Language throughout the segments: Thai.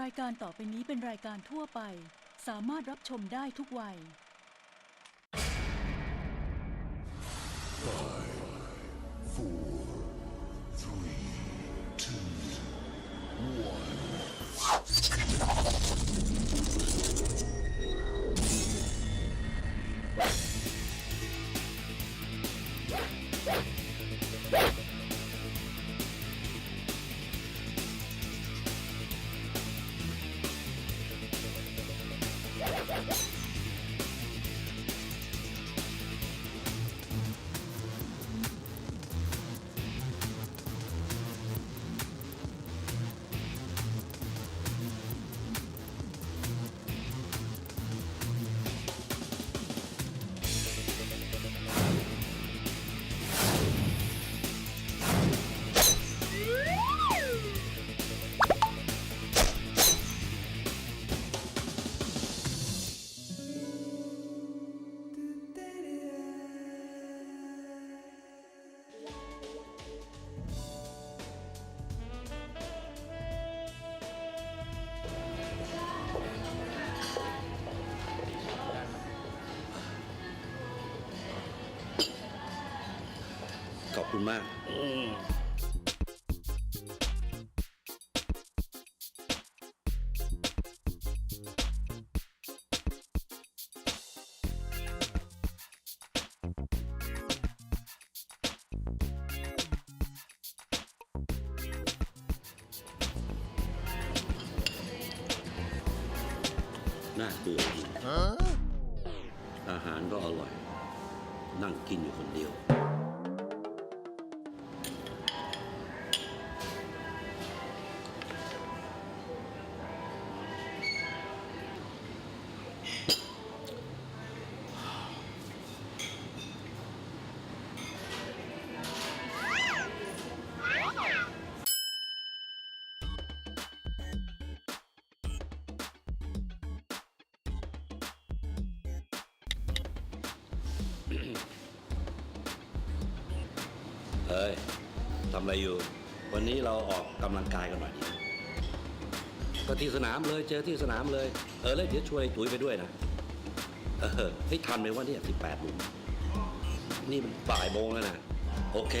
รายการต่อไปนี้เป็นรายการทั่วไป สามารถรับชมได้ทุกวัยขอบคุณ มาำอะไรอยู่ วันนี้เราออกกำลังกายกันหน่อยดีก็ที่สนามเลยเจอที่สนามเลย เออแล้วเดี๋ยวชวนไอ้ตุ๋ยไปด้วยนะ เออเฮ้ยทันไหมว่าเนี่ยสิบแปดโมงนี่มันบ่ายโมงแล้วนะ โอเค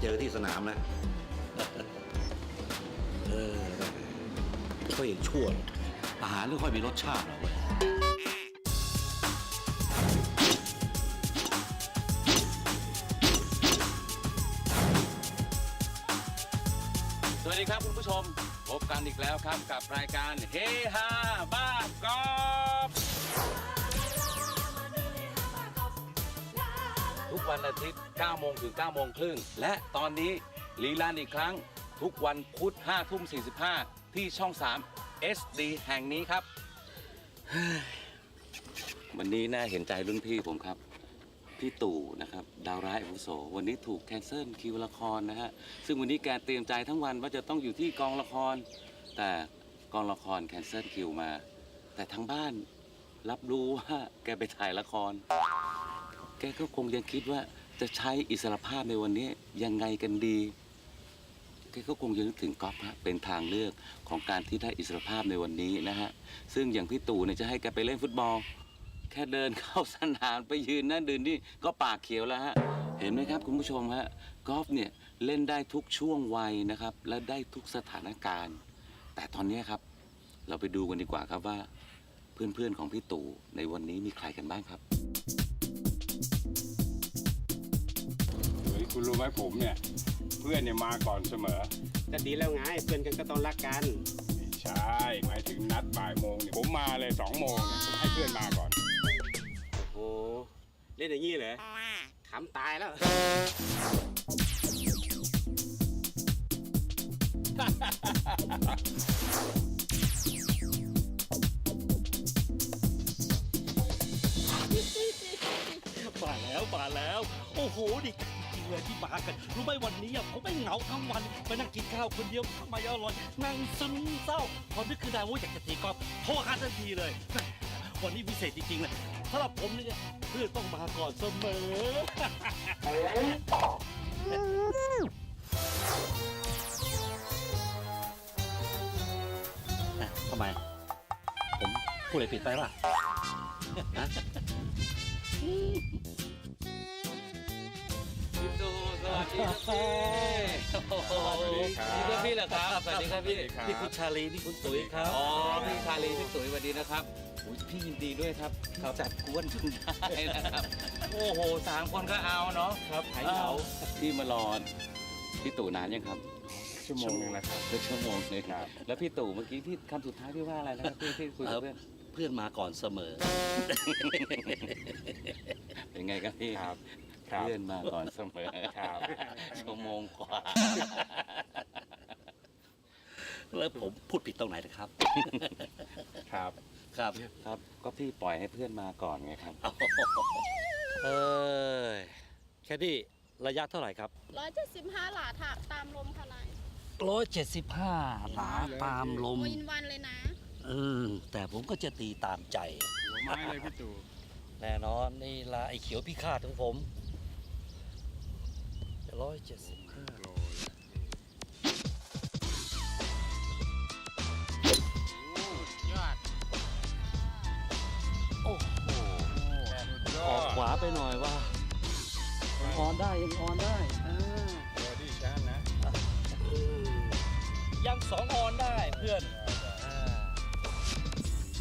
เจอที่สนามนะ เออค่อยชั่วอาหารไม่ค่อยมีรสชาติหรอกเว้ย วัสดีครับคุณผู้ชม พบกันอีกแล้วครับกับรายการเฮฮาบ้ากอล์ฟทุกวันอาทิตย์9โมงถึง9โมงครึ่ง และตอนนี้ลีลานอีกครั้ง ทุกวันพุธ5ทุ่ม45 ที่ช่อง 3 SD แห่งนี้ครับ วันนี้น่าเห็นใจรุ่นพี่ผมครับ พี่ตู่นะครับดาวร้ายอาวุโสวันนี้ถูกแคนเซิลคิวละครนะฮะซึ่งวันนี้แกเตรียมใจทั้งวันว่าจะต้องอยู่ที่กองละคร แต่กองละครแคนเซิลคิวมา แต่ทางบ้านรับรู้ว่าแกไปถ่ายละคร แกก็คงยังคิดว่าจะใช้อิสรภาพในวันนี้ยังไงกันดีแกก็คงยังนึกถึงก๊อฟฮะเป็นทางเลือกของการที่ได้อิสรภาพในวันนี้นะฮะซึ่งอย่างพี่ตู่เนี่ยจะให้แกไปเล่นฟุตบอล แค่เดินเข้าสนามไปยืนนั่นเดินนี่ก็ปากเขียวแล้วฮะ เห็นไหมครับคุณผู้ชมฮะกอล์ฟเนี่ยเล่นได้ทุกช่วงวัยนะครับ และได้ทุกสถานการณ์ แต่ตอนนี้ครับ เราไปดูกันดีกว่าครับว่า เพื่อนๆของพี่ตู่ในวันนี้มีใครกันบ้างครับเฮ้ยคุณรู้ไหมผมเนี่ย เพื่อนเนี่ยมาก่อนเสมอ ก็ดีแล้วไงเพื่อนกันก็ต้องรักกัน ไม่ใช่หมายถึงนัดบ่ายโมงเนี่ยผมมาเลยสองโมงเนี่ยผมให้เพื่อนมาก่อน โอ้เล่นอย่างนี้เหรอขำตายแล้วมาแล้วมาแล้ว โอ้โหดีใจริงเลยที่มากัน รู้ไหมวันนี้อะผมไม่เหงาทั้งวันไปนั่งกินข้าวคนเดียวทำไมอร่อยนั่งซึมเศร้าพอนึกขึ้นได้ว่าอยากจะตีกอล์ฟโทรหาทันทีเลย วันนี้พิเศษจริงๆเลย สำหรับผมเนี่ยพืชต้องมาก่อนเสมอทำไม ผมพูดอะไรผิดไปป่ะ วัสดีครับพี่โอ้โหสวัสดีครับนี่ก็พี่เหรอครับ สวัสดีครับพี่นี่คุณชาลีนี่คุณตุ๋ยครับ อ๋อ พี่ชาลีพี่ตุ๋ยสวัสดีนะครับอุ๊ยพี่ยินดีด้วยครับ จัดกวนจนได้นะครับ โอ้โหสามคนก็เอาเนาะครับหายเหงาพี่มารอพี่ตู่นานยังครับ ชั่วโมงหนึงแล้วครับ เป็นชั่วโมงเลยครับ แล้วพี่ตู่เมื่อกี้พี่คำสุดท้ายพี่ว่าอะไรนะครับพี่ที่คุยกับเพื่อนเพื่อนมาก่อนเสมอ เป็นไงครับพี่ครับ ครับเพื่อนมาก่อนเสมอครับชั่วโมงกว่า แล้วผมพูดผิดตรงไหนนะครับ ครับ ครับ ครับ ก็พี่ปล่อยให้เพื่อนมาก่อนไงครับ เออแคดดี้ระยะเท่าไหร่ครับ ร้อยเจ็ดสิบห้าหลาถากตามลมค่ะนายร้อยเจ็ดสิบห้าหลาตามลม โออินวันเลยนะ เออ แต่ผมก็จะตีตามใจ หัวไม้เลยพี่ตู่แน่นอนนี่ลาไอเขียวพิฆาตของผม ร้อยเจ็ดสิบห้าโลยอดโอ้โหสุดยอออกดขวาไปหน่อยว่ายังออนได้ยังออนได้อ่าเบอร์ดี้ชันนะยังสองออนได้เพื่อนอ่า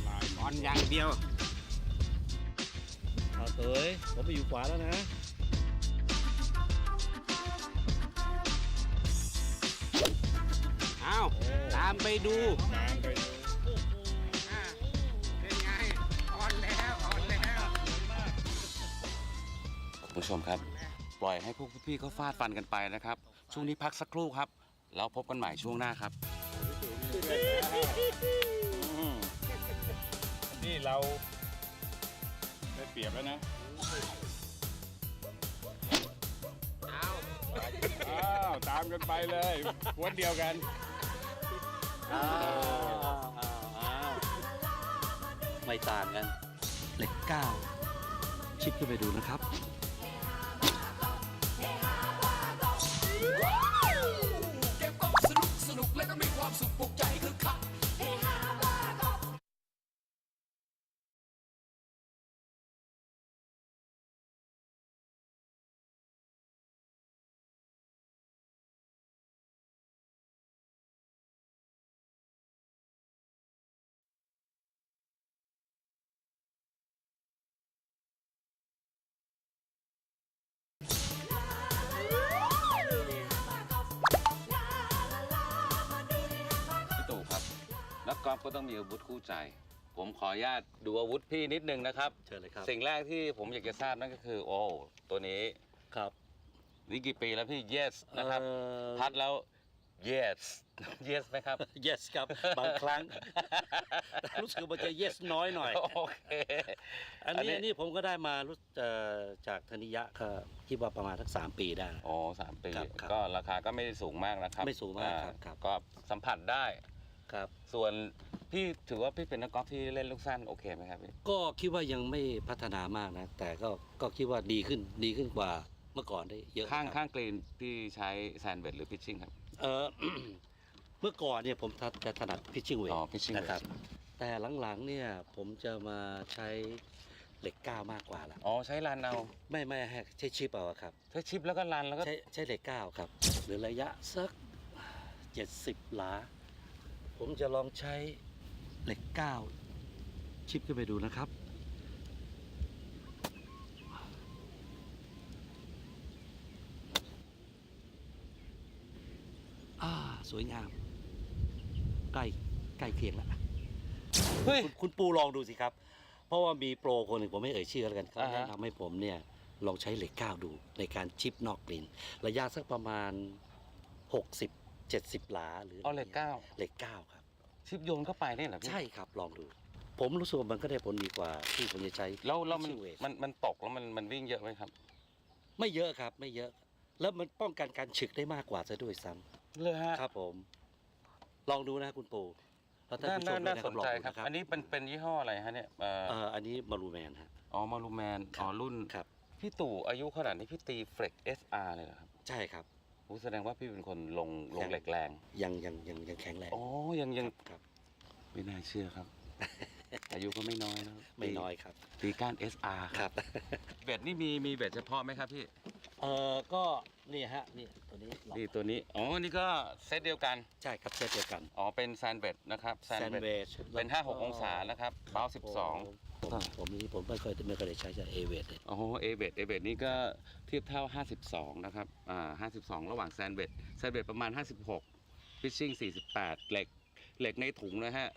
ลายออนอย่างเดียว เอาเตยผมไปอยู่ขวาแล้วนะามไปดูตามไปดูเป็นไงออนแล้วออนแล้วคุณผู้ชมครับ ปล่อยให้พวกพี่ๆเขาฟาดฟันกันไปนะครับ ช่วงนี้พักสักครู่ครับ แล้วพบกันใหม่ช่วงหน้าครับ นี่เราได้เปรียบแล้วนะอ้าวตามกันไปเลยวันเดียวกัน อ้าวอ้าวอ้าวไม่ต่างกัน เหล็กเก้าชิดขึ้นไปดูนะครับ กกอล์ฟก็ต้องมีอาวุธคู่ใจ ผมขออนุญาตดูอาวุธพี่นิดนึงนะครับ เชิญเลยครับ สิ่งแรกที่ผมอยากจะทราบนั่นก็คือ โอ้ตัวนี้ครับ นี่กี่ปีแล้วพี่ yes นะครับ เอ่อ พัดแล้ว yes yes ไหมครับ yes ครับ บางครั้งรู้สึกมันจะ yes น้อยหน่อย โอเค อันอันนี้นี้ อันนี้ผมก็ได้มารู้เอ่อจากธนิยะก็คิดว่าประมาณสักสามปีได้โอ้สามปี ครับครับก็ราคาก็ไม่ได้สูงมากนะครับไม่สูงมากอ่ครับครับ ก็สัมผัสได้ ครับ ส่วนพี่ถือว่าพี่เป็นนักกอล์ฟที่เล่นลูกสั้นโอเคไหมครับพี่ก็คิดว่ายังไม่พัฒนามากนะ แต่ก็ก็คิดว่าดีขึ้นดีขึ้นกว่าเมื่อก่อนได้เยอะข้างครับข้างกรีนพี่ใช้แซนเบดหรือพิชชิ่งครับ เออ เมื่อก่อนเนี่ยผมจะถนัดพิชชิ่งเวทอ๋อ pitching นะครับ wedge แต่หลังๆเนี่ยผมจะมาใช้เหล็กก้าวมากกว่าละอ๋อใช้รันเอาไม่ไม่ให้ใช้ชิปเอาอะครับ ใช้ชิปแล้วก็รันแล้วก็ใช้ใช้เหล็กก้าวครับ หรือระยะสักเจ็ดสิบหลา ผมจะลองใช้เหล็กก้าวชิปขึ้นไปดูนะครับ อ่า สวยงาม ใกล้ใกล้เคียงแล้วเฮ้ยคุณคุณปูลองดูสิครับ เพราะว่ามีโปรคนหนึ่งผมไม่เอ่ยชื่อแล้วกันเขาอ่าฮะแนะนำให้ผมเนี่ย ลองใช้เหล็กก้าวดูในการชิปนอกกลิ่น ระยะสักประมาณ 60 70 หลาหรือเอาเหล็กเก้า เหล็กก้าวครับ ชิปโยนเข้าไปเนี่ยเหรอพี่ใช่ครับลองดู ผมรู้สึกว่ามันก็ได้ผลดีกว่าที่ผมจะใช้แล้วแล้วมัน pitching wedge มันมันตกแล้วมันมันวิ่งเยอะไหมครับไม่เยอะครับไม่เยอะ แล้วมันป้องกันการฉึกได้มากกว่าซะด้วยซ้เลยฮะำครับผม ลองดูนะคุณปูแล้วท่านน่าผู้ชน่ามด้วน่ายสนลองใจดูครับ นะครับอันนี้เป็นเป็นยี่ห้ออะไรฮะเนี่ยเอ่อเอ่ออันนี้มารูแมนฮะ อ๋อมารูแมนครับ อ๋อรุ่น ครับ พี่ตู่อายุขนาดนี้พี่ตีเฟล็ก SR เลยเหรอครับ ใช่ครับ โอ้แสดงว่าพี่เป็นคนลงลงยังเหล็กแรง ยังยังยังยังแข็งแรง อ๋อ ยังยังครับไม่น่าเชื่อครับ อายุก็ไม่น้อยแล้วไม่น้อยครับตีก้าน SR ครับเบ็ดนี่มีมีเบ็ดเฉพาะไหมครับพี่เออก็นี่ฮะนี่ตัวนี้เรานี่ตัวนี้อ๋อนี่ก็เซตเดียวกันใช่ครับเช่นเดียวกันอ๋อเป็นแซนเบ็ดนะครับแซนเบ็ด Sandwich เป็นแล้วก็5-6องศานะครับเบ้า12ผมผมนี่ผมไม่เคยไม่เคยได้ใช้จากเอเวทเลยโอ้โหเอเบดเอเบดนี่ก็เทียบเท่า 52 นะครับอ่า52 ระหว่างแซนเบดแซนเบดประมาณ 56ฟิชชิ่ง48 เหล็กเหล็กในถุงนะฮะ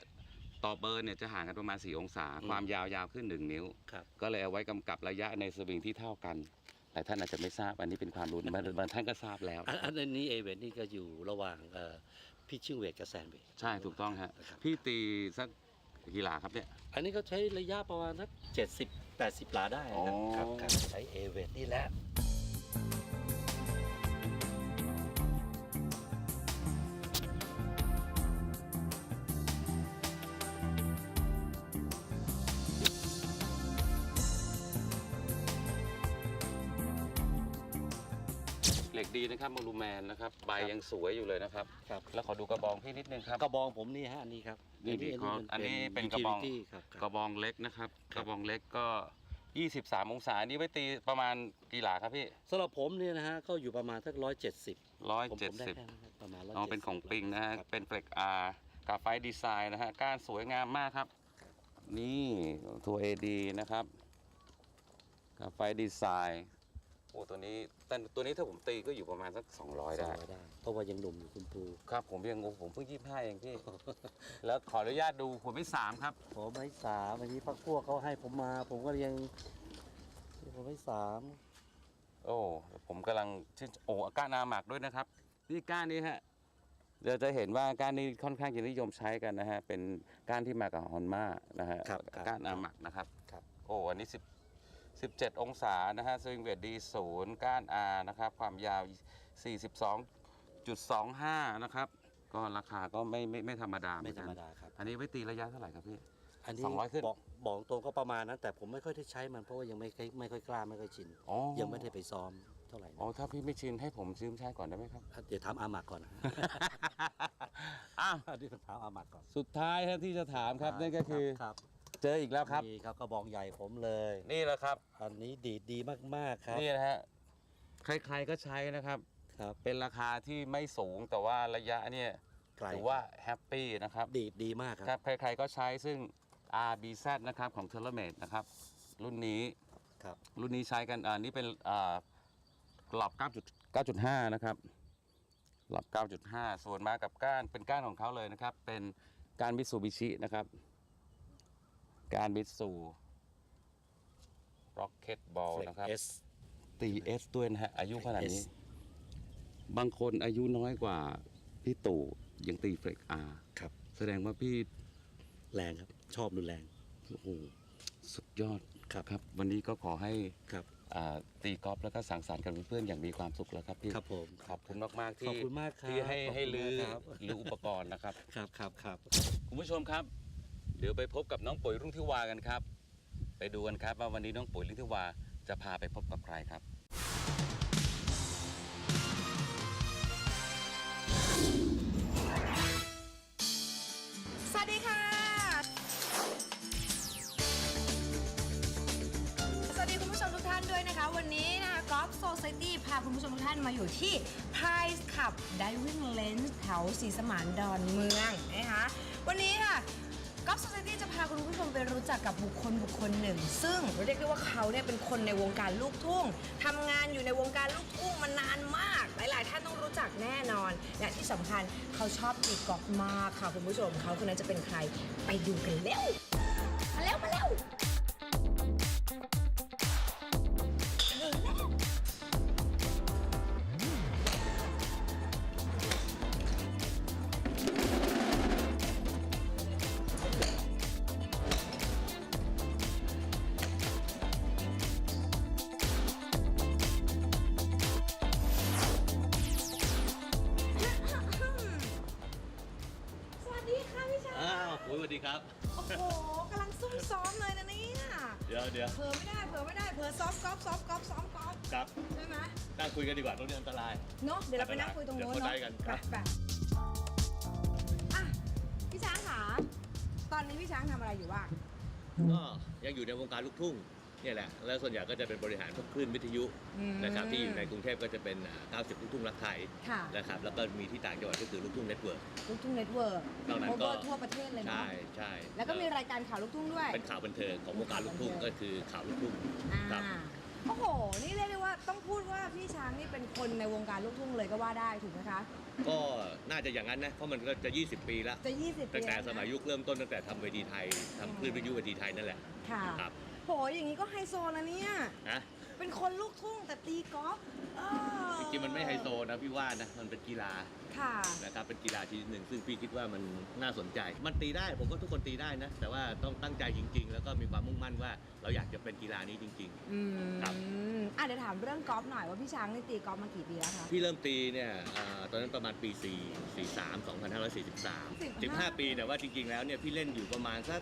ต่อเบอร์เนี่ยจะห่างกันประมาณ 4 องศาความยาวยาวขึ้น 1 นิ้ว ครับ ก็เลยเอาไว้กำกับระยะในสวิงที่เท่ากันแต่ท่านอาจจะไม่ทราบอันนี้เป็นความรู้นะบางบางท่านก็ทราบแล้ว อันอันนี้เอเวทนี่ก็อยู่ระหว่างเอ่อพี่ชิ่งเวทกับแซนเวทใช่ถูกต้องฮะครับพี่ตีสักกี่หลาครับเนี่ย อันนี้ก็ใช้ระยะประมาณสักเจ็ดสิบแปดสิบหลาได้นะครับอ๋อ ครับครับใช้เอเวทนี่แหละ ดีนะครับมารูแมนนะครับใบยังสวยอยู่เลยนะครับ ครับ แล้วขอดูกระบองพี่นิดนึงครับ กระบองผมนี่ฮะอันนี้ครับนี่ดีครับอันนี้เป็นกระบอง utility ครับคกรัระบบองเล็กนะครับคกรับระบองเล็กก็ 23 องศาอันนี้ไว้ตีประมาณกี่หลาครับพี่สำหรับผมเนี่ยนะฮะก็อยู่ประมาณสักร้อยเจ็ดสิบผมผมได้170แค่นั้นครับประมาณร้อยอ๋อเป็นของปิงนะฮะเป็นเฟลกอาร์กาไฟดีไซน์นะฮะก้านสวยงามมากครับ นี่ตัว AD นะครับกาไฟดีไซน์ โอ้ตัวนี้แต่ตัวนี้ถ้าผมตีก็อยู่ประมาณสัก200 ได้ ได้ เพราะว่ายังหนุ่มอยู่คุณปูครับ ผมยังงงผมเพิ่งยี่ห้าเองพี่ แล้วขออนุญาตดูผมไม่สามครับ ผมไม่สามอันนี้พักพวกเขาให้ผมมา ผมก็ยังผมไม่สามโอ้ผมกำลังชื่นโอ้ก้านอาหมักด้วยนะครับ นี่ก้านนี้ฮะเราจะเห็นว่าก้านนี้ค่อนข้างจะนิยมใช้กันนะฮะเป็นก้านที่มากับฮอนมานะฮะครับครับก้านอาหมักนะครับครับ โอ้อันนี้10 17 องศานะฮะสวิงเวทดีศูนย์ก้านอานะครับความยาว 42.25 นะครับ ก็ราคาก็ไม่ไม่ไม่ธรรมดาเหไม่อนธรกันรมดาครับอันนี้ไว้ตีระยะเท่าไหร่ครับพี่ อันนี้200ขึ้น บอกบอกตรงก็ประมาณนั้น แต่ผมไม่ค่อยได้ใช้มันเพราะว่ายังไม่ค่อยไม่ค่อยกล้าไม่ค่อยชิน อ๋อยังไม่ได้ไปซ้อมเท่าไหร่นะอ๋อถ้าพี่ไม่ชินให้ผมซื้อมาใช้ก่อนได้ไหมครับ เดี๋ยวถามอามักก่อนนะ อ้าว เดี๋ยวถามอามักก่อน สุดท้ายครับที่จะถามครับนั่นก็คือ ครับ เจออีกแล้วครับ นี่ครับกระบองใหญ่ผมเลย นี่แหละครับ อันนี้ดีดดีมากๆครับ นี่นะฮะใครๆก็ใช้นะครับ ครับ เป็นราคาที่ไม่สูงแต่ว่าระยะเนี่ยไกลถือว่าแฮปปี้นะครับดีดดีมากคครัรับ บ ใครๆก็ใช้ซึ่ง RBZ นะครับของ t e l e m a t e นะครับ รุ่นนี้ ครับ รุ่นนี้ใช้กันอ่านี่เป็นอ่ากรอบ9 9.5 นะครับกรอบ9.5 ส่วนมากับก้าน เป็นก้านของเขาเลยนะครับ เป็นก้านมิตซูบิชินะครับ ก้านมิตซูร็อกเก็ตบอลนะครับ Flex S ตีเอสด้วยนะฮะ อายุขนาดนี้ S บางคนอายุน้อยกว่า พี่ตู่ยังตีเฟลกอาร์ครับ แสดงว่าพี่แรงครับ ชอบรุนแรงโอ้โหสุดยอดครับครับ วันนี้ก็ขอให้ครับอ่าตีกอล์ฟแล้วก็สังสรรค์กับเพื่อนๆอย่างมีความสุขแล้วครับพี่ครับผมขอบคุณมากๆที่ขอบคุณมากครับที่ให้ขอบคุณให้ลือมากครับลืออุปกรณ์นะครับ ครับครับครับคุณผู้ชมครับ เดี๋ยวไปพบกับน้องปุ๋ยรุ่งทิวากันครับ ไปดูกันครับว่าวันนี้น้องปุ๋ยรุ่งทิวาจะพาไปพบกับใครครับ สวัสดีค่ะ สวัสดีคุณผู้ชมทุกท่านด้วยนะคะ วันนี้นะคะกอล์ฟโซซตี้พาคุณผู้ชมทุกท่านมาอยู่ที่ Price Cup Diving Lens แถวศรีสมานดอนเมืองนะคะ วันนี้ค่ะ กอล์ฟโซซ i ตี้จะพาคุณผู้ชมไปรู้จักกับบุคคลบุคคลหนึ่ง ซึ่งเรียกได้ว่าเขาเนี่ยเป็นคนในวงการลูกทุ่งทำงานอยู่ในวงการลูกทุ่งมานานมาก หลาย ๆ ท่านต้องรู้จักแน่นอน และที่สำคัญเขาชอบตีกอล์ฟมากค่ะคุณผู้ชมเขาคนนั้นจะเป็นใครไปดูกันเร็วมาเร็วมาเร็ว ช้างทำอะไรอยู่บ้างก็ยังอยู่ในวงการลูกทุ่งเนี่ยแหละ แล้วส่วนใหญ่ก็จะเป็นบริหารพวกคลื่นวิทยุอืมนะครับที่อยู่ในกรุงเทพก็จะเป็นอ่า90 ลูกทุ่งรักไทยค่ะนะครับแล้วก็มีที่ต่างจังหวัดก็คือลูกทุ่งเน็ตเวิร์กลูกทุ่งเน็ตเวิร์กนอกนั้นโคก็เวอร์ทั่วประเทศเลยเนาะใช่ใช่แล้วก็มีรายการข่าวลูกทุ่งด้วย เป็นข่าวบันเทิงของวงการลูกทุ่งก็คือข่าวลูกทุ่งครับอ่า โอ้โห นี่เรียกได้ว่าต้องพูดว่าพี่ช้างนี่เป็นคนในวงการลูกทุ่งเลยก็ว่าได้ถูกไหมคะ ก็น่าจะอย่างนั้นนะ เพราะมันก็จะ 20 ปีแล้วจะ 20 ปีตั้งแต่ล้วนะสมัยยุคเริ่มต้นตั้งแต่ทำเวทีไทยทำคลื่นวิทยุเวทีไทยนั่นแหละค่ะ ครับ โห อย่างนี้ก็ไฮโซนะเนี่ย นะ เป็นคนลูกทุ่งแต่ตีกอล์ฟเออจริงๆมันไม่ไฮโซนะพี่ว่านะมันเป็นกีฬาค่ะ นะครับเป็นกีฬาชนิดหนึ่ง ซึ่งพี่คิดว่ามันน่าสนใจ มันตีได้ผมว่าทุกคนตีได้นะ แต่ว่าต้องตั้งใจจริง ๆ แล้วก็มีความมุ่งมั่นว่าเราอยากจะเป็นกีฬานี้จริง อืมครับอะเดี๋ยวถามเรื่องกอล์ฟหน่อยว่าพี่ช้างนี่ตีกอล์ฟมากี่ปีแล้วคะ ๆ พี่เริ่มตีเนี่ยอ่าตอนนั้นประมาณปี 4 43 2543 15ปีแต่ว่าจริงๆแล้วเนี่ยพี่เล่นอยู่ประมาณสัก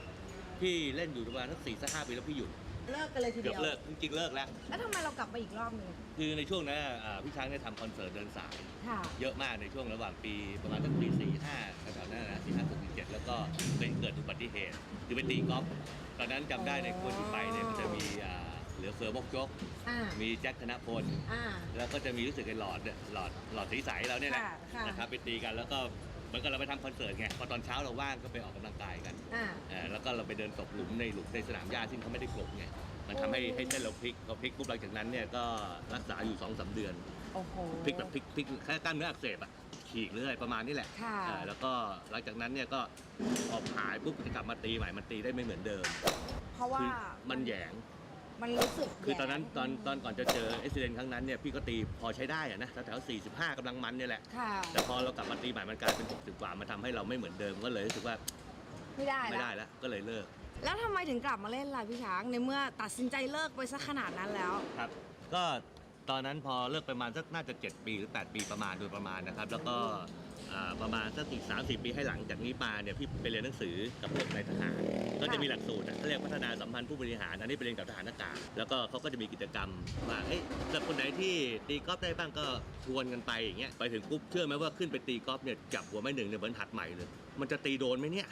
พี่เล่นอยู่ประมาณสัก4สัก5ปีแล้วพี่หยุด เลิกกันเลยทีเกืเดีอบยวเลิกจริงๆเลิกแล้ว แล้วทำไมเรากลับมาอีกรอบหนึ่งคือในช่วงนั้นอ่าพี่ช้างได้ทำคอนเสิร์ตเดินสาย ค่ะ เยอะมากในช่วงระหว่างปีประมาณสักปี4 5แถวๆนั้นนะ4 5 6 7แล้วก็เป็นเกิดอุบัติเหตุคือไปตีกอล์ฟตอนนั้นจำได้ในคนที่ไปเนี่ยมันจะมีอ่าเหลือเฟือบกจก อ่า มีแจ็คธนพล อ่า แล้วก็จะมีรู้สึกไอ้หลอดเนี่ยหลอดหลอดสีใสเราเนี่ยแหละค่ะค่ะ นะครับไปตีกันแล้วก็ เหมือนกับเราไปทำคอนเสิร์ตไงพอตอนเช้าเราว่างก็ไปออกกำลังกายกันอ่า เอ่อแล้วก็เราไปเดินตกหลุมในหลุมในสนามหญ้าซึ่งเขาไม่ได้กลบไงมันทำให้โอ้ ให้เส้นเราพลิกพอพลิกปุ๊บหลังจากนั้นเนี่ยก็รักษาอยู่2อสเดือนโอ้โห พลิกแบบพลิกพลิกแค่กล้ามเนื้ออักเสบอะฉีกเรื่อยประมาณนี้แหละค่ะ เอ่อแล้วก็หลังจากนั้นเนี่ยก็พอหายปุ๊บจะกลับมาตีใหม่มันตีได้ไม่เหมือนเดิมเพราะว่าคือมันแหยง มันรู้สึกคือตอนนั้นแย่ตอนตอนก่อนจะเจออุบิเหตุครั้งนั้นเนี่ยพี่ก็ตีพอใช้ได้อะนะแถวๆ45กำลังมันเนี่ยแหละ ค่ะ แต่พอเรากลับมาตีใหม่มันกลายเป็น60กว่ามันทำให้เราไม่เหมือนเดิมก็เลยรู้สึกว่าไม่ได้ไม่แล้วได้แล้วก็เลยเลิกแล้วทำไมถึงกลับมาเล่นล่ะพี่ช้างในเมื่อตัดสินใจเลิกไปซะขนาดนั้นแล้ว ครับ ก็ตอนนั้นพอเลิกไปประมาณสักน่าจะ 7 ปีหรือ 8 ปีประมาณโดยประมาณนะครับ แล้วก็อ่า ประมาณสักอีกสามสี่ปีให้หลังจากนี้มาเนี่ยพี่ไปเรียนหนังสือกับพวกนายทหาร ก็จะมีหลักสูตรนะเขาเรียกพัฒนาสัมพันธ์ผู้บริหารอันนี้ไปเรียนกับทหารอากาศแล้วก็เขาก็จะมีกิจกรรมว่าเฮ้ยสำหรับคนไหนที่ตีกอล์ฟได้บ้างก็ชวนกันไปอย่างเงี้ยไปถึงปุ๊บเชื่อไหมว่าขึ้นไปตีกอล์ฟเนี่ยจับหัวไม้หนึ่งเนี่ยเหมือนหัดใหม่เลยมันจะตีโดนไหมเนี่ย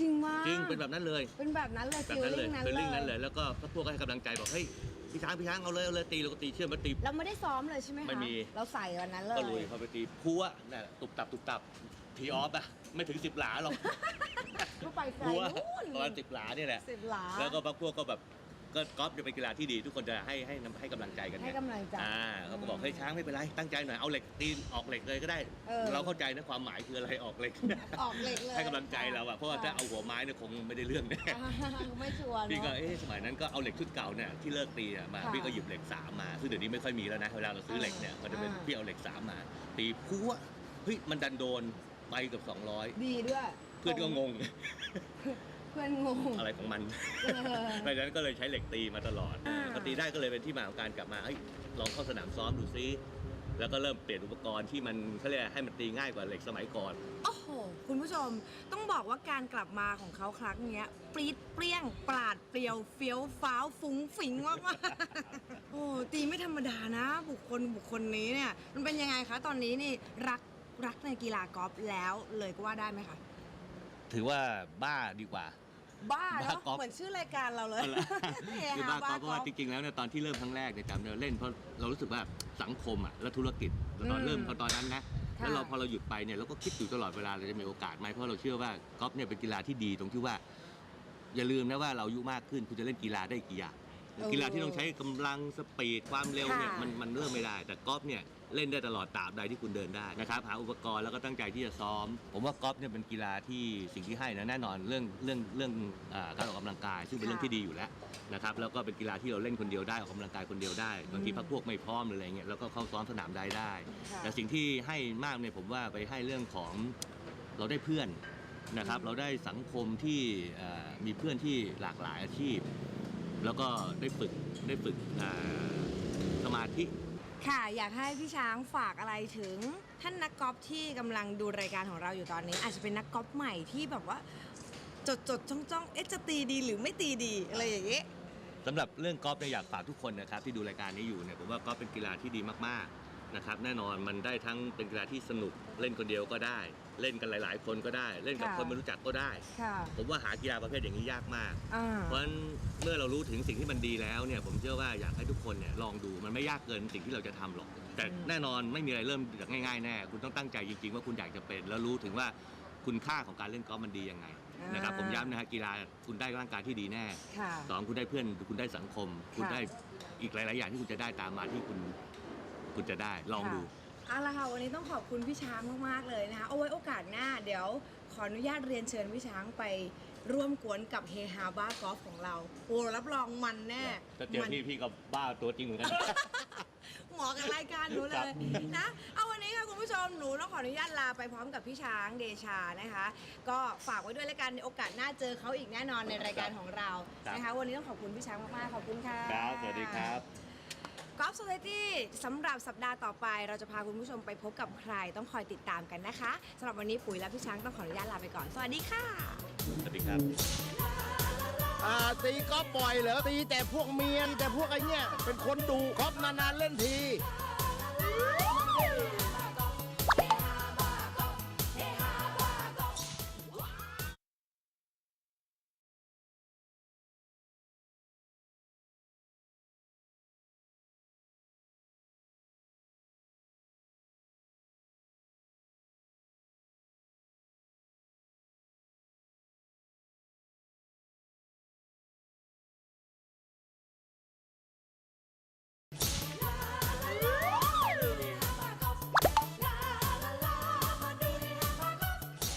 จริงมากจริงเป็นแบบนั้นเลย เป็นแบบนั้นเลยแบบฟีลนั้นเลลิ่ยงนั้นฟีลลิ่งนั้นเลเลยยแล้วก็พวกก็ให้กำลังใจบอกเฮ้ย พี่ช้างพี่ช้างเอาเลยเอาเลยตีเราก็ตีเชื่อมมาตี เราไม่ได้ซ้อมเลยใช่ไหมคะไม่มี เราใส่วันนั้นเลยก็ลุยพอไปตีพัวน่ะตุบตับตุบตับทีออฟอะไม่ถึงสิบหลาหรอกก็ไปไกลพัวนู่นประมาณสิบหลาเนี่ยแหละสิบหลาแล้วก็บางพวกก็แบบ ก็กอล์ฟจะเป็นกีฬาที่ดี ทุกคนจะให้ให้ให้กำลังใจกันให้ไงกำลังใจอ่าเขาก็บอกเฮ้ยช้างไม่เป็นไรตั้งใจหน่อยเอาเหล็กตีออกเหล็กเลยก็ได้ เออ เราเข้าใจนะความหมายคืออะไรออกเหล็ก ออกเหล็กเลยให้กำลังใจเราอะเพราะว่าถ้าเอาหัวไม้เนี่ยคงไม่ได้เรื่องแน่อ่าไม่ชัวร์พี่ก็เนาะ เอ๊ะสมัยนั้นก็เอาเหล็กชุดเก่าเนี่ยที่เลิกตีอะมาค่ะพี่ก็หยิบเหล็กสามมาซึ่งเดี๋ยวนี้ไม่ค่อยมีแล้วนะเวลาเราซื้อเหล็กเนี่ยก็จะเป็นอ่า พี่เอาเหล็กสามมา ตีพัวเฮ้ยมันดันโดนไปเกับ 200 ดีด้วยเพื่อนก็งง เพื่อนงง อะไรของมันเออหลังจากนั้นก็เลยใช้เหล็กตีมาตลอดอ่าพอตีได้ก็เลยเป็นที่มาของการกลับมาเฮ้ยลองเข้าสนามซ้อมดูซิแล้วก็เริ่มเปลี่ยนอุปกรณ์ที่มันเขาเรียกให้มันตีง่ายกว่าเหล็กสมัยก่อนโอ้โหคุณผู้ชมต้องบอกว่าการกลับมาของเขาครั้งเนี้ยปรีดเปรี้ยงปราดเปรียวเฟี้ยวฟ้าวฟุ้งฟิงมากมากๆโอ้ตีไม่ธรรมดานะ บุคคลบุคคลนี้เนี่ยมันเป็นยังไงคะตอนนี้นี่รักรักในกีฬากอล์ฟแล้วเลยก็ว่าได้ไหมคะถือว่าบ้าดีกว่า บ้าเนาะบ้ากอล์ฟ เหมือนชื่อรายการเราเลยเอาละเฮคือฮาบ้ากอล์ฟเพราะว่าจริงๆแล้วเนี่ยตอนที่เริ่มครั้งแรกเนี่ยจำได้ว่าเล่นเพราะเรารู้สึกว่าสังคมอะและธุรกิจตอนเริ่มตอนนั้นนะค่ะ แล้วเราพอเราหยุดไปเนี่ยเราก็คิดอยู่ตลอดเวลาเราจะมีโอกาสไหมเพราะเราเชื่อว่ากอล์ฟเนี่ยเป็นกีฬาที่ดีตรงที่ว่า อย่าลืมนะว่าเราอายุมากขึ้นคุณจะเล่นกีฬาได้กี่อย่างกีฬาที่ต้องใช้กำลังสปีดความเร็วเนี่ยค่ะ มันมันเริ่มไม่ได้ แต่กอล์ฟเนี่ย เล่นได้ตลอดตราบใดที่คุณเดินได้นะครับหาอุปกรณ์แล้วก็ตั้งใจที่จะซ้อม ผมว่ากอล์ฟเนี่ยเป็นกีฬาที่สิ่งที่ให้นะแน่นอนเรื่องเรื่องเรื่องอาการออกกำลังกาย ซึ่งเป็นเรื่องที่ดีอยู่แล้วนะครับแล้วก็เป็นกีฬาที่เราเล่นคนเดียวได้ออกกำลังกายคนเดียวได้บางทีพักพวกไม่พร้อมหรืออะไรเงี้ยแล้วก็เข้าซ้อมสนามได้ได้ ค่ะ แต่สิ่งที่ให้มากเนี่ยผมว่าไปให้เรื่องของเราได้เพื่อนนะครับ เราได้สังคมที่เอ่อมีเพื่อนที่หลากหลายอาชีพ แล้วก็ได้ฝึกได้ฝึกอ่าสมาธิ ค่ะ อยากให้พี่ช้างฝากอะไรถึงท่านนักกอล์ฟที่กำลังดูรายการของเราอยู่ตอนนี้ อาจจะเป็นนักกอล์ฟใหม่ที่แบบว่า จดจดจ้องจ้องเอ๊ะจะตีดีหรือไม่ตีดีอะไรอย่างเงี้ย สำหรับเรื่องกอล์ฟเนี่ยอยากฝากทุกคนนะครับที่ดูรายการนี้อยู่เนี่ยผมว่ากอล์ฟเป็นกีฬาที่ดีมากๆนะครับแน่นอนมันได้ทั้งเป็นกีฬาที่สนุกเล่นคนเดียวก็ได้ เล่นกันหลาย ๆ คนก็ได้ เล่นกับค่ะคนไม่รู้จักก็ได้ ค่ะผมว่าหากีฬาประเภทอย่างนี้ยากมาก อ่า เพราะฉะนั้นเมื่อเรารู้ถึงสิ่งที่มันดีแล้วเนี่ยผมเชื่อว่าอยากให้ทุกคนเนี่ยลองดูมันไม่ยากเกินสิ่งที่เราจะทำหรอก แต่อืมแน่นอนไม่มีอะไรเริ่มจากง่ายๆแน่คุณต้องตั้งใจจริงๆ ว่าคุณอยากจะเป็น แล้วรู้ถึงว่าคุณค่าของการเล่นกอล์ฟมันดียังไงนะครับผมย้ำนะฮะกีฬาคุณได้ร่างกายที่ดีแน่ ค่ะ สองคุณได้เพื่อนคุณได้สังคม คุณค่ะได้อีกหลาย ๆ อย่างที่คุณจะได้ตามมาที่คุณคุณจะได้ลองดู เอาละค่ะวันนี้ต้องขอบคุณพี่ช้างมากๆเลยนะคะเอาไว้โอกาสหน้าเดี๋ยวขออนุญาตเรียนเชิญพี่ช้างไปร่วมกวนกับเฮฮาบ้ากอล์ฟของเราโอ้รับรองมันแน่ถ้าเจอมันพี่พี่ก็บ้าตัวจริงเหมือนกัน เหมาะกับรายการหนูเลครัยบนะเอาวันนี้ค่ะคุณผู้ชมหนูต้องขออนุญาตลาไปพร้อมกับพี่ช้างเดชานะคะ ก็ฝากไว้ด้วยแล้วกันในโอกาสหน้าเจอเขาอีกแน่นอนในรายการของเรานะคะวันนี้ต้องขอบคุณพี่ช้างมากๆขอบคุณค่ะครับสวัสดีครับ กอล์ฟโซซตี้สำหรับสัปดาห์ต่อไป เราจะพาคุณผู้ชมไปพบกับใครต้องคอยติดตามกันนะคะสำหรับวันนี้ปุ๋ยและพี่ช้างต้องขออนุญาตลาไปก่อน สวัสดีค่ะ สวัสดีครับอ่าตีกอล์ฟบ่อยเหรอตีแต่พวกเมียแต่พวกไอ้เนี่ยเป็นคนดูกอล์ฟนานๆเล่นที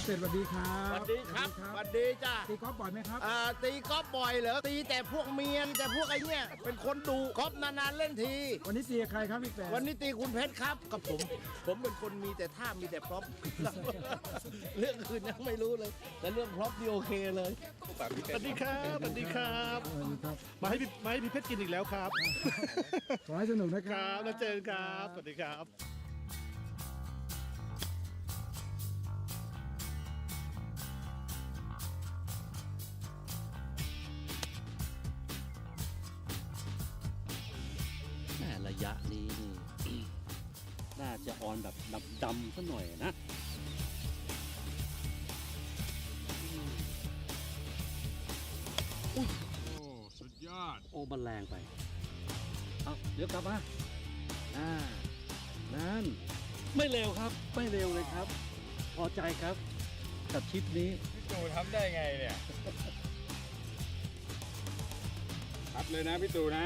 เสร็จสวัสดีครับสวัสดีครับสวัสดีจ้าตีกอล์ฟบ่อยไหมครับอ่าตีกอล์ฟบ่อยเหรอตีแต่พวกเมียแต่พวกไอ้เนี่ยเป็นคนดูกอล์ฟนานๆเล่นที วันนี้ตีกับใครครับพี่แปะวันนี้ตีคุณเพชรครับกับผม ผมเป็นคนมีแต่ท่ามีแต่พร็อพเรื่องอื่นยังไม่รู้เลย แต่เรื่องพร็อพนี่โอเคเลยสวัสดีครับสวัสดีครับมาให้พี่มาให้พี่เพชรกินอีกแล้วครับขอให้สนุกนะคครัรับบแล้วเจอกันครับสวัสดีครับ ดำๆซะหน่อยนะโอ้สุดยอด โอ้มันแรงไป เอาเดี๋ยวกลับมาอ่านั่น ไม่เร็วครับ ไม่เร็วเลยครับ พอใจครับ กับชิปนี้ พี่ตู่ทำได้ไงเนี่ยทัดเลยนะพี่ตู่นะ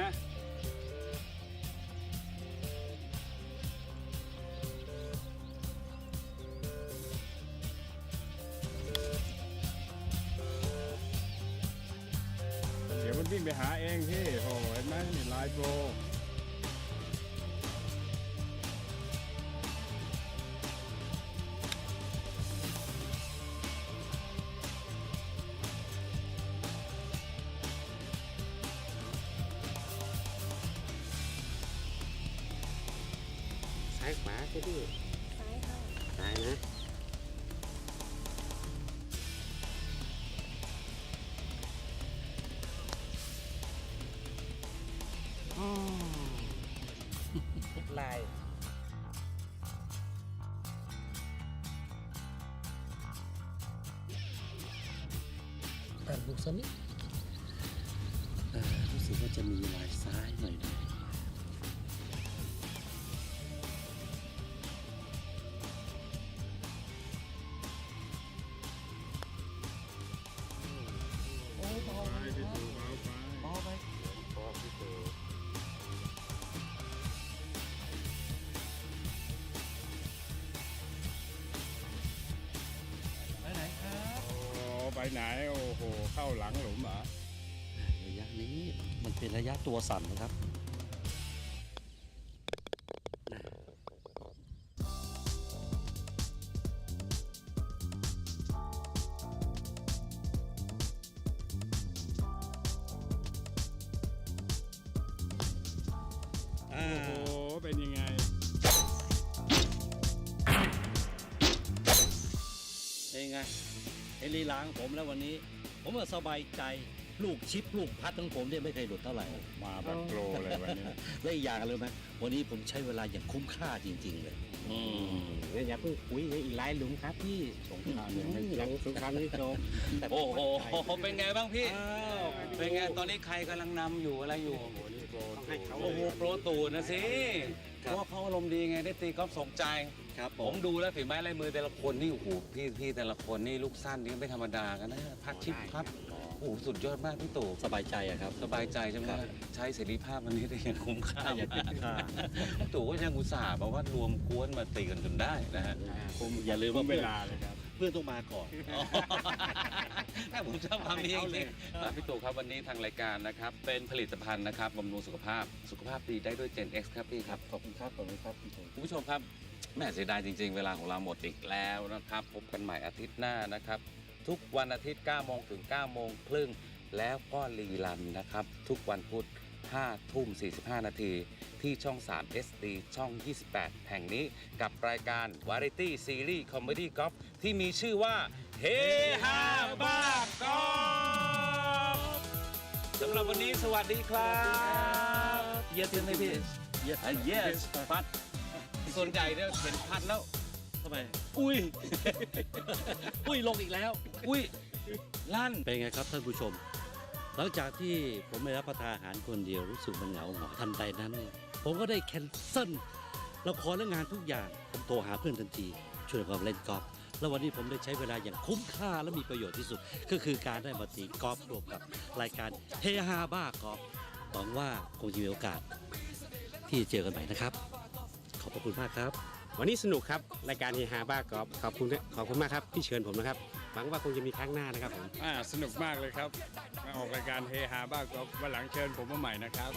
วิ่งไปหาเองพี่โอ้เห็นไหมนี่ไลายโปร แต่ลูกสนิทเอ่อรู้สึกว่าจะมีลายซ้ายหน่อยหน่อ เป็นระยะตัวสั่นนะครับโอ้โห เป็นยังไง เป็นไงเห็นลีลาของผมแล้ววันนี้ ผมก็สบายใจ ลูกชิปลูกพัดของผมเนี่ยไม่เคยหลุดเท่าไหร่ มาแบบโปรเลยวันนี้ และอีกอย่างเลยไหมวันนี้ผมใช้เวลาอย่างคุ้มค่าจริง ๆ เลย อืมเนี่ยอย่าเพิ่งคุยเลยอีกหลายหลุมครับพี่สงครามยังไม่ยังสงครามไม่จบโอ้โหเป็นไงบ้างพี่ เป็นไงตอนนี้ใครกำลังนำอยู่อะไรอยู่ โอ้โหโปรตูนนะสิเพราะว่าเขาอารมณ์ดีไงได้ตีกอล์ฟสมใจครับผผมมดูแล้วฝีไม้ลายมือแต่ละคนนี่โอ้โหพี่พี่แต่ละคนนี่ลูกสั้นนี่ไม่ธรรมดากันนะพักชิปพับ โอ้โหสุดยอดมากพี่ตู่สบายใจอะครับสบายใจใช่ไหมครับ ใช้เสรีภาพวันนี้ได้อย่างคุ้มค่าอย่างคุ้มค่าพี่ตู่ก็ยังอุตส่าห์บอกว่ารวมกวนมาตีกันจนได้นะฮะผมอย่าลืมว่าเวเพื่อนลาเลยครับ เพื่อนต้องมาก่อนแม่ผมชอบความนี้จริงๆอะพี่ตู่ครับวันนี้ทางรายการนะครับ เป็นผลิตภัณฑ์นะครับบำรุงสุขภาพสุขภาพดีได้ด้วย Gen X ครับพี่ครับขอบคุณครับขอบคุณครับพี่ผมคุณผู้ชมครับแม่เสียดายจริง ๆ เวลาของเราหมดอีกแล้วนะครับ พบกันใหม่อาทิตย์หน้านะครับ ทุกวันอาทิตย์ 9 โมงถึง 9 โมงครึ่ง แล้วก็รีลันนะครับ ทุกวันพุธ 5 ทุ่ม 45 นาที ที่ช่อง 3 SD ช่อง 28 แห่งนี้กับรายการ Variety Series Comedy Golf ที่มีชื่อว่า เฮฮาบ้ากอล์ฟสำหรับวันนี้สวัสดีครับเยสไหมพี่ Yes yes พัดส่วนใหญ่เนี่ยเห็นพัดแล้ว ทำไมอุ้ย อุ้ยลงอีกแล้ว อุ้ยลั่นเป็นไงครับท่านผู้ชม หลังจากที่ผมไม่รับประทานอาหารคนเดียวรู้สึกมันเหงาหงอยทันใดนั้นเนี่ยผมก็ได้แคนเซิลละครและงานทุกอย่าง ผมโทรหาเพื่อนทันทีช่วยกันเล่นกอล์ฟแล้ววันนี้ผมได้ใช้เวลาอย่างคุ้มค่าและมีประโยชน์ที่สุด ก็คือการได้มาตีกอล์ฟร่วมกับรายการเฮฮาบ้ากอล์ฟหวังว่าคงจะมีโอกาสที่จะเจอกันใหม่นะครับ ขอบพระคุณมากครับ วันนี้สนุกครับ รายการเฮฮาบ้ากอล์ฟขอบคุณขอบคุณมากครับที่เชิญผมนะครับหวังว่าคงจะมีครั้งหน้านะครับผมอ่าสนุกมากเลยครับมาออกรายการเฮฮาบ้ากอบวันหลังเชิญผมมาใหม่นะครับ